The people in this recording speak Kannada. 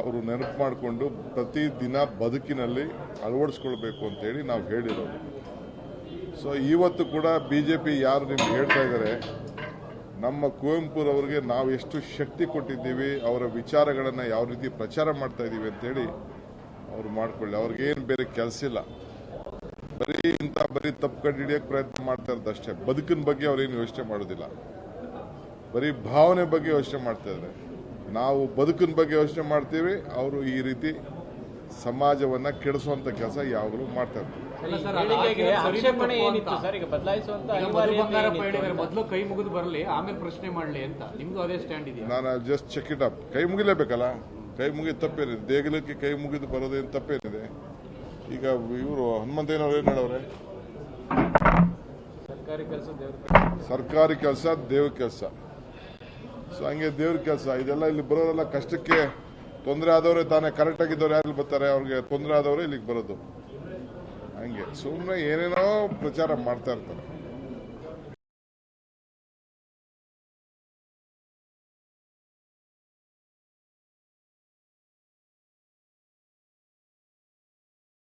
ಅವರು ನೆನಪು ಮಾಡಿಕೊಂಡು ಪ್ರತಿದಿನ ಬದುಕಿನಲ್ಲಿ ಅಳವಡಿಸ್ಕೊಳ್ಬೇಕು ಅಂತೇಳಿ ನಾವು ಹೇಳಿರೋದು. ಸೊ ಇವತ್ತು ಕೂಡ ಬಿ ಜೆ ಪಿ ಯಾರು ನಿಮ್ಗೆ ಹೇಳ್ತಾ ಇದ್ದಾರೆ, ನಮ್ಮ ಕುವೆಂಪುರವರಿಗೆ ನಾವು ಎಷ್ಟು ಶಕ್ತಿ ಕೊಟ್ಟಿದ್ದೀವಿ, ಅವರ ವಿಚಾರಗಳನ್ನು ಯಾವ ರೀತಿ ಪ್ರಚಾರ ಮಾಡ್ತಾ ಇದ್ದೀವಿ ಅಂತೇಳಿ ಅವ್ರು ಮಾಡ್ಕೊಳ್ಳಿ. ಅವ್ರಿಗೇನು ಬೇರೆ ಕೆಲಸ ಇಲ್ಲ. ಬರೀ ಇಂಥ ಬರೀ ತಪ್ಪು ಕಂಡು ಹಿಡಿಯೋಕ್ಕೆ ಪ್ರಯತ್ನ ಮಾಡ್ತಾ ಇರೋದಷ್ಟೇ ಬದುಕಿನ ಬಗ್ಗೆ ಅವ್ರೇನು ಯೋಚನೆ ಮಾಡೋದಿಲ್ಲ. ಬರೀ ಭಾವನೆ ಬಗ್ಗೆ ಯೋಚನೆ ಮಾಡ್ತಾ ಇದ್ದಾರೆ. ನಾವು ಬದುಕಿನ ಬಗ್ಗೆ ಯೋಚನೆ ಮಾಡ್ತೀವಿ ಅವರು ಈ ರೀತಿ ಸಮಾಜವನ್ನ ಕೆಡಿಸುವಂತ ಕೆಲಸ ಯಾವಾಗಲೂ ಮಾಡ್ತಾ ಕೈ ಮುಗಿದು ಬರಲಿ ಆಮೇಲೆ ಪ್ರಶ್ನೆ ಮಾಡಲಿ ಅಂತ. ನಿಮ್ದು ಅದೇ ಸ್ಟ್ಯಾಂಡ್ ಇದೆಯಾ? ನಾನು ಜಸ್ಟ್ ಚೆಕ್ ಇಟ್ ಅಪ್ ಕೈ ಮುಗಿಲೇಬೇಕಲ್ಲ? ಕೈ ಮುಗಿದು ತಪ್ಪೇನಿದೆ. ದೇಗುಲಕ್ಕೆ ಕೈ ಮುಗಿದು ಬರೋದೇನು ತಪ್ಪೇನಿದೆ? ಈಗ ಇವರು ಹನುಮಂತೇನವ್ರು ಏನು ಹೇಳವ್ರೆ? ಸರ್ಕಾರಿ ಕೆಲಸ ದೇವ್ರ ಸರ್ಕಾರಿ ಕೆಲಸ ದೇವ್ರ ಕೆಲಸ. ಸೊ ಹಂಗೆ ದೇವ್ರ ಕೆಲಸ. ಇದೆಲ್ಲ ಇಲ್ಲಿ ಬರೋರೆಲ್ಲ ಕಷ್ಟಕ್ಕೆ ತೊಂದರೆ ಆದವರೇ ತಾನೇ ಕರೆಕ್ಟ್ ಆಗಿದ್ದವ್ರು ಯಾರು ಬರ್ತಾರೆ? ಅವ್ರಿಗೆ ತೊಂದರೆ ಆದವರೇ ಇಲ್ಲಿಗೆ ಬರೋದು. ಹಂಗೆ ಸುಮ್ಮನೆ ಏನೇನೋ ಪ್ರಚಾರ ಮಾಡ್ತಾ ಇರ್ತಾರೆ.